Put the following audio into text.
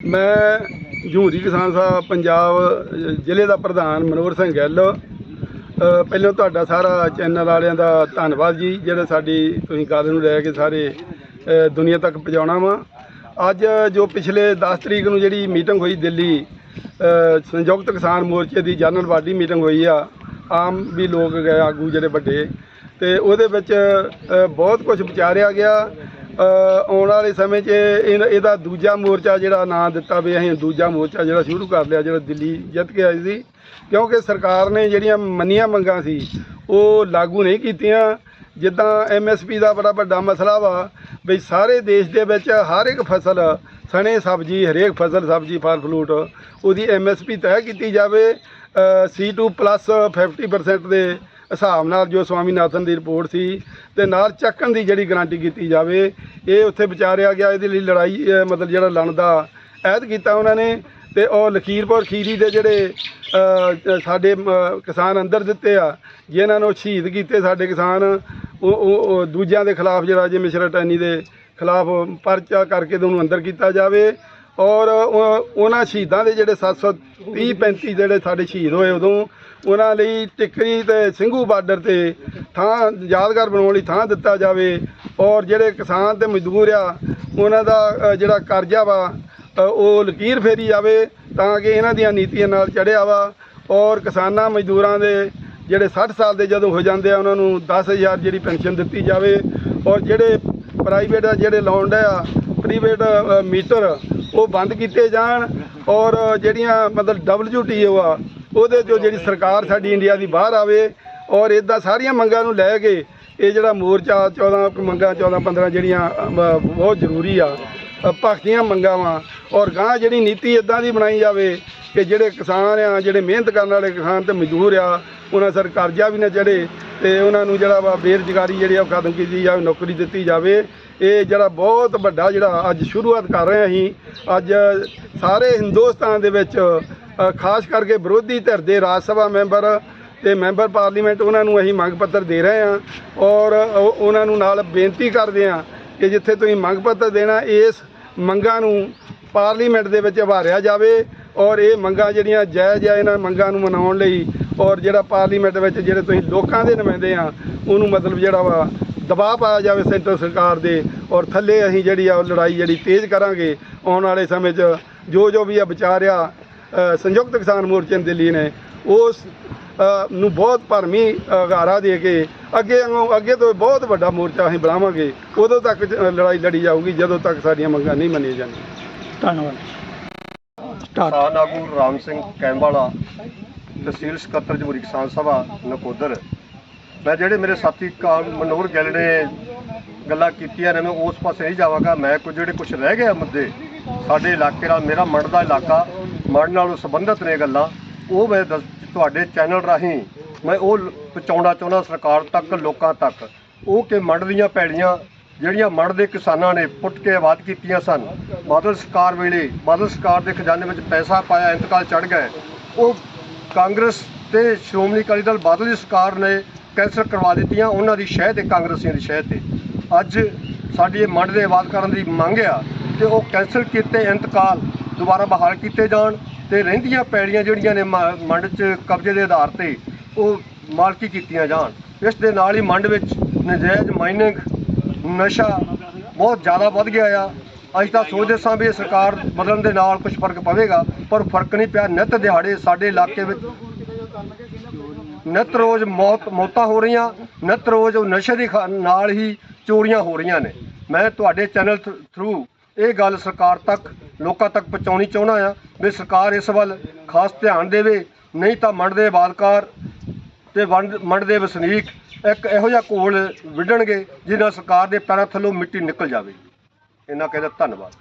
ਮੈਂ ਜੂਹਰੀ ਕਿਸਾਨ ਸਾਹਿਬ, ਪੰਜਾਬ ਜ਼ਿਲ੍ਹੇ ਦਾ ਪ੍ਰਧਾਨ ਮਨੋਹਰ ਸਿੰਘ ਗਿੱਲ। ਪਹਿਲਾਂ ਤੁਹਾਡਾ ਸਾਰਾ ਚੈਨਲ ਵਾਲਿਆਂ ਦਾ ਧੰਨਵਾਦ ਜੀ, ਜਿਹੜੇ ਸਾਡੀ ਤੁਸੀਂ ਗੱਲ ਨੂੰ ਲੈ ਕੇ ਸਾਰੇ ਦੁਨੀਆ ਤੱਕ ਪਹੁੰਚਾਉਣਾ ਵਾ। ਅੱਜ ਜੋ ਪਿਛਲੇ 10 ਤਰੀਕ ਨੂੰ ਜਿਹੜੀ ਮੀਟਿੰਗ ਹੋਈ ਦਿੱਲੀ ਸੰਯੁਕਤ ਕਿਸਾਨ ਮੋਰਚੇ ਦੀ ਜਨਰਲ ਬਾਡੀ ਮੀਟਿੰਗ ਹੋਈ ਆ, ਆਮ ਵੀ ਲੋਕ ਗਏ, ਆਗੂ ਜਿਹੜੇ ਵੱਡੇ। ਤੇ ਉਹਦੇ ਵਿੱਚ ਬਹੁਤ ਕੁਝ ਵਿਚਾਰਿਆ ਗਿਆ। ਆਉਣ ਵਾਲੇ ਸਮੇਂ 'ਚ ਇਹ- ਇਹਦਾ ਦੂਜਾ ਮੋਰਚਾ ਜਿਹੜਾ ਨਾਂ ਦਿੱਤਾ ਵੀ ਅਸੀਂ ਦੂਜਾ ਮੋਰਚਾ ਜਿਹੜਾ ਸ਼ੁਰੂ ਕਰ ਲਿਆ, ਜਿਹੜਾ ਦਿੱਲੀ ਜਿੱਤ ਕੇ ਆਈ ਸੀ। ਕਿਉਂਕਿ ਸਰਕਾਰ ਨੇ ਜਿਹੜੀਆਂ ਮੰਨੀਆਂ ਮੰਗਾਂ ਸੀ, ਉਹ ਲਾਗੂ ਨਹੀਂ ਕੀਤੀਆਂ। ਜਿੱਦਾਂ ਐਮਐਸਪੀ ਦਾ ਬੜਾ ਵੱਡਾ ਮਸਲਾ ਵਾ ਵੀ ਸਾਰੇ ਦੇਸ਼ ਦੇ ਵਿੱਚ ਹਰ ਇੱਕ ਫਸਲ, ਸਣੇ ਸਬਜ਼ੀ, ਹਰੇਕ ਫਸਲ, ਸਬਜ਼ੀ, ਫਲ ਫਲੂਟ ਉਹਦੀ ਐਮਐਸਪੀ ਤੈਅ ਕੀਤੀ ਜਾਵੇ। C2 ਪਲੱਸ 50% ਦੇ ਹਿਸਾਬ ਨਾਲ ਜੋ ਸਵਾਮੀਨਾਥਨ ਦੀ ਰਿਪੋਰਟ ਸੀ ਤੇ ਨਾਲ ਚੱਕਣ ਦੀ ਜਿਹੜੀ ਗਾਰੰਟੀ ਕੀਤੀ ਜਾਵੇ, ਇਹ ਉੱਥੇ ਵਿਚਾਰਿਆ ਗਿਆ, ਇਹਦੇ ਲਈ ਲੜਾਈ ਮਤਲਬ ਜਿਹੜਾ ਲੜਨ ਦਾ ਐਦ ਕੀਤਾ ਉਹਨਾਂ ਨੇ ਤੇ ਉਹ ਲਖੀਰਪੁਰ ਖੀਰੀ ਦੇ ਜਿਹੜੇ ਸਾਡੇ ਕਿਸਾਨ ਅੰਦਰ ਦਿੱਤੇ ਆ, ਜਿਨ੍ਹਾਂ ਨੂੰ ਸ਼ਹੀਦ ਕੀਤੇ ਸਾਡੇ ਕਿਸਾਨ, ਉਹ ਉਹ ਉਹ ਦੂਜਿਆਂ ਦੇ ਖਿਲਾਫ ਜਿਹੜਾ ਜੇ ਮਿਸ਼ਰਾ ਟੈਨੀ ਦੇ ਖਿਲਾਫ ਪਰਚਾ ਕਰਕੇ ਤੇ ਉਹਨੂੰ ਅੰਦਰ ਕੀਤਾ ਜਾਵੇ। ਔਰ ਉਹ- ਉਹਨਾਂ ਸ਼ਹੀਦਾਂ ਦੇ ਜਿਹੜੇ 730 35 ਜਿਹੜੇ ਸਾਡੇ ਸ਼ਹੀਦ ਹੋਏ ਉਦੋਂ, ਉਹਨਾਂ ਲਈ ਟਿੱਕਰੀ ਤੇ ਸਿੰਘੂ ਬਾਰਡਰ ਤੇ ਥਾਂ ਯਾਦਗਾਰ ਬਣਾਉਣ ਲਈ ਥਾਂ ਦਿੱਤਾ ਜਾਵੇ। ਔਰ ਜਿਹੜੇ ਕਿਸਾਨ ਤੇ ਮਜ਼ਦੂਰ ਆ, ਉਹਨਾਂ ਦਾ ਜਿਹੜਾ ਕਰਜ਼ਾ ਵਾ ਉਹ ਲਕੀਰ ਫੇਰੀ ਜਾਵੇ ਤਾਂ ਕਿ ਇਹਨਾਂ ਦੀਆਂ ਨੀਤੀਆਂ ਨਾਲ ਚੜਿਆ ਵਾ। ਔਰ ਕਿਸਾਨਾਂ, ਮਜ਼ਦੂਰਾਂ ਦੇ ਜਿਹੜੇ 60 ਸਾਲ ਦੇ ਜਦੋਂ ਹੋ ਜਾਂਦੇ ਆ, ਉਹਨਾਂ ਨੂੰ 10000 ਜਿਹੜੀ ਪੈਨਸ਼ਨ ਦਿੱਤੀ ਜਾਵੇ। ਔਰ ਜਿਹੜੇ ਪ੍ਰਾਈਵੇਟ ਜਿਹੜੇ ਲਾਉਣ ਆ, ਪ੍ਰਾਈਵੇਟ ਮੀਟਰ ਉਹ ਬੰਦ ਕੀਤੇ ਜਾਣ ਔਰ ਜਿਹੜੀਆਂ ਮਤਲਬ WTO ਆ ਉਹਦੇ ਚੋਂ ਜਿਹੜੀ ਸਰਕਾਰ ਸਾਡੀ ਇੰਡੀਆ ਦੀ ਬਾਹਰ ਆਵੇ ਔਰ ਇਦਾਂ ਸਾਰੀਆਂ ਮੰਗਾਂ ਨੂੰ ਲੈ ਕੇ ਇਹ ਜਿਹੜਾ ਮੋਰਚਾ 14 ਕੁ ਮੰਗਾਂ 14 15 ਜਿਹੜੀਆਂ ਬਹੁਤ ਜ਼ਰੂਰੀ ਆ ਅ, ਮੰਗਾਂ ਵਾ ਔਰ ਗਾਂ ਜਿਹੜੀ ਨੀਤੀ ਇਦਾਂ ਦੀ ਬਣਾਈ ਜਾਵੇ ਕਿ ਜਿਹੜੇ ਕਿਸਾਨ ਆ ਜਿਹੜੇ ਮਿਹਨਤ ਕਰਨ ਵਾਲੇ ਕਿਸਾਨ ਤੇ ਮਜ਼ਦੂਰ ਆ ਉਹਨਾਂ ਸਰ ਕਰਜ਼ਾ ਵੀ ਨਾ ਚੜੇ ਤੇ ਉਹਨਾਂ ਨੂੰ ਜਿਹੜਾ ਵਾ ਬੇਰੁਜ਼ਗਾਰੀ ਜਿਹੜੀ ਆ ਉਹ ਖਤਮ ਕੀਤੀ ਜਾਵੇ ਨੌਕਰੀ ਦਿੱਤੀ ਜਾਵੇ ਇਹ ਜਿਹੜਾ ਬਹੁਤ ਵੱਡਾ ਜਿਹੜਾ ਅੱਜ ਸ਼ੁਰੂਆਤ ਕਰ ਰਹੇ ਅਸੀਂ, ਅੱਜ ਸਾਰੇ ਹਿੰਦੁਸਤਾਨ ਦੇ ਵਿੱਚ ਖਾਸ ਕਰਕੇ ਵਿਰੋਧੀ ਧਿਰ ਦੇ ਰਾਜ ਸਭਾ ਮੈਂਬਰ ਤੇ ਮੈਂਬਰ ਪਾਰਲੀਮੈਂਟ, ਉਹਨਾਂ ਨੂੰ ਅਸੀਂ ਮੰਗ ਪੱਤਰ ਦੇ ਰਹੇ ਹਾਂ ਔਰ ਉਹਨਾਂ ਨੂੰ ਨਾਲ ਬੇਨਤੀ ਕਰਦੇ ਹਾਂ ਕਿ ਜਿੱਥੇ ਤੁਸੀਂ ਮੰਗ ਪੱਤਰ ਦੇਣਾ, ਇਸ ਮੰਗਾਂ ਨੂੰ ਪਾਰਲੀਮੈਂਟ ਦੇ ਵਿੱਚ ਉਭਾਰਿਆ ਜਾਵੇ ਔਰ ਇਹ ਮੰਗਾਂ ਜਿਹੜੀਆਂ ਜਾਇਜ਼ ਆ, ਇਹਨਾਂ ਮੰਗਾਂ ਨੂੰ ਮਨਾਉਣ ਲਈ ਔਰ ਜਿਹੜਾ ਪਾਰਲੀਮੈਂਟ ਵਿੱਚ ਜਿਹੜੇ ਤੁਸੀਂ ਲੋਕਾਂ ਦੇ ਨੁਮਾਇੰਦੇ ਆ, ਉਹਨੂੰ ਮਤਲਬ ਜਿਹੜਾ ਵਾ ਦਬਾਅ ਪਾਇਆ ਜਾਵੇ ਸੈਂਟਰ ਸਰਕਾਰ ਦੇ ਔਰ ਥੱਲੇ ਅਸੀਂ ਜਿਹੜੀ ਆ ਉਹ ਲੜਾਈ ਜਿਹੜੀ ਤੇਜ਼ ਕਰਾਂਗੇ ਆਉਣ ਵਾਲੇ ਸਮੇਂ 'ਚ ਜੋ ਜੋ ਵੀ ਆ ਵਿਚਾਰਿਆ ਸੰਯੁਕਤ ਕਿਸਾਨ ਮੋਰਚੇ ਦਿੱਲੀ ਨੇ ਉਸ ਨੂੰ ਬਹੁਤ ਭਰਮੀ ਅਗਾਰਾ ਦੇ ਕੇ ਅੱਗੇ ਅੱਗੇ ਤੋਂ ਬਹੁਤ ਵੱਡਾ ਮੋਰਚਾ ਅਸੀਂ ਬਣਾਵਾਂਗੇ ਉਦੋਂ ਤੱਕ ਲੜਾਈ ਲੜੀ ਜਾਊਗੀ ਜਦੋਂ ਤੱਕ ਸਾਡੀਆਂ ਮੰਗਾਂ ਨਹੀਂ ਮੰਨੀਆਂ ਜਾਂਦੀਆਂ। ਧੰਨਵਾਦ। ਸਟਾਰਟ। ਕਿਸਾਨ ਆਗੂ ਰਾਮ ਸਿੰਘ ਕੈਂਬਾਲਾ ਤਹਿਸੀਲ ਸਕੱਤਰ ਜਮਹੂਰੀ ਕਿਸਾਨ ਸਭਾ ਨਕੋਦਰ। ਮੈਂ ਜਿਹੜੇ ਮੇਰੇ ਸਾਥੀ ਕਾ ਮਨੋਹਰ ਗਿੱਲ ਨੇ ਗੱਲਾਂ ਕੀਤੀਆਂ ਨੇ, ਮੈਂ ਉਸ ਪਾਸੇ ਨਹੀਂ ਜਾਵਾਂਗਾ। ਮੈਂ ਕੁਝ ਜਿਹੜੇ ਕੁਝ ਰਹਿ ਗਏ ਮੁੱਦੇ, ਸਾਡੇ ਇਲਾਕੇ ਨਾਲ ਮੇਰਾ ਮੰਡ ਦਾ ਇਲਾਕਾ ਮੰਡ ਨਾਲ ਸੰਬੰਧਿਤ ਨੇ ਗੱਲਾਂ, ਉਹ ਮੈਂ ਦੱਸ- ਤੁਹਾਡੇ ਚੈਨਲ ਰਾਹੀਂ ਮੈਂ ਉਹ ਪਹੁੰਚਾਉਣਾ ਚਾਹੁੰਦਾ ਸਰਕਾਰ ਤੱਕ, ਲੋਕਾਂ ਤੱਕ। ਉਹ ਕਿ ਮੰਡ ਦੀਆਂ ਪੈੜੀਆਂ, ਜਿਹੜੀਆਂ ਮੰਡ ਦੇ ਕਿਸਾਨਾਂ ਨੇ ਪੁੱਟ ਕੇ ਆਬਾਦ ਕੀਤੀਆਂ ਸਨ, ਬਾਦਲ ਸਰਕਾਰ ਵੇਲੇ, ਬਾਦਲ ਸਰਕਾਰ ਦੇ ਖਜ਼ਾਨੇ ਵਿੱਚ ਪੈਸਾ ਪਾਇਆ, ਇੰਤਕਾਲ ਚੜ ਗਏ ਉਹ ਕਾਂਗਰਸ ਤੇ ਸ਼੍ਰੋਮਣੀ ਅਕਾਲੀ ਦਲ, ਬਾਦਲ ਦੀ ਸਰਕਾਰ ਨੇ ਕੈਂਸਲ ਕਰਵਾ ਦਿੱਤੀਆਂ, ਉਹਨਾਂ ਦੀ ਸ਼ਹਿ ਤੇ, ਕਾਂਗਰਸੀਆਂ ਦੀ ਸ਼ਹਿ ਤੇ। ਅੱਜ ਸਾਡੀ ਇਹ ਮੰਡ ਦੇ ਆਬਾਦ ਕਰਨ ਦੀ ਮੰਗ ਆ ਤੇ ਉਹ ਕੈਂਸਲ ਕੀਤੇ, ਇੰਤਕਾਲ ਦੁਬਾਰਾ ਬਹਾਲ ਕੀਤੇ ਜਾਣ ਤੇ ਰਹਿੰਦੀਆਂ ਪੈੜੀਆਂ ਜਿਹੜੀਆਂ ਨੇ ਮ- ਮੰਡ 'ਚ ਕਬਜ਼ੇ ਦੇ ਆਧਾਰ ਤੇ ਉਹ ਮਾਲਕੀ ਕੀਤੀਆਂ ਜਾਣ। ਇਸ ਦੇ ਨਾਲ ਹੀ ਮੰਡ ਵਿੱਚ ਨਜਾਇਜ਼ ਮਾਈਨਿੰਗ ਨਸ਼ਾ ਬਹੁਤ ਜ਼ਿਆਦਾ ਵੱਧ ਗਿਆ ਆ। ਅੱਜ ਤਾਂ ਸੋਚਦੇ ਸਾਂ ਵੀ ਸਰਕਾਰ ਬਦਲਣ ਦੇ ਨਾਲ ਕੁਝ ਫ਼ਰਕ ਪਵੇਗਾ, ਪਰ ਫ਼ਰਕ ਨਹੀਂ ਪਿਆ। ਨਿੱਤ ਦਿਹਾੜੇ ਸਾਡੇ ਇਲਾਕੇ ਵਿੱਚ ਨਿੱਤ ਰੋਜ਼ ਮੌਤ ਮੌਤਾਂ ਹੋ ਰਹੀਆਂ, ਨਿੱਤ ਰੋਜ਼ ਉਹ ਨਸ਼ੇ ਦੀ ਖਾ- ਨਾਲ ਹੀ ਚੋਰੀਆਂ ਹੋ ਰਹੀਆਂ ਨੇ। ਮੈਂ ਤੁਹਾਡੇ ਚੈਨਲ ਥਰੂ ਇਹ ਗੱਲ ਸਰਕਾਰ ਤੱਕ, ਲੋਕਾਂ ਤੱਕ ਪਹੁੰਚਾਉਣੀ ਚਾਹੁੰਦਾ ਆ ਵੀ ਸਰਕਾਰ ਇਸ ਵੱਲ ਖਾਸ ਧਿਆਨ ਦੇਵੇ, ਨਹੀਂ ਤਾਂ ਮੰਡ ਦੇ ਆਬਾਦਕਾਰ ਤੇ ਵੰਡ ਮੰਡ ਦੇ ਵਸਨੀਕ ਇੱਕ ਇਹੋ ਜਿਹਾ ਘੋਲ ਵਿੱਢਣਗੇ ਜਿਹਦੇ ਨਾਲ ਸਰਕਾਰ ਦੇ ਪੈਰਾਂ ਥੱਲੋਂ ਮਿੱਟੀ ਨਿਕਲ ਜਾਵੇ। ਇਹਨਾਂ ਕਹਿੰਦਾ ਧੰਨਵਾਦ।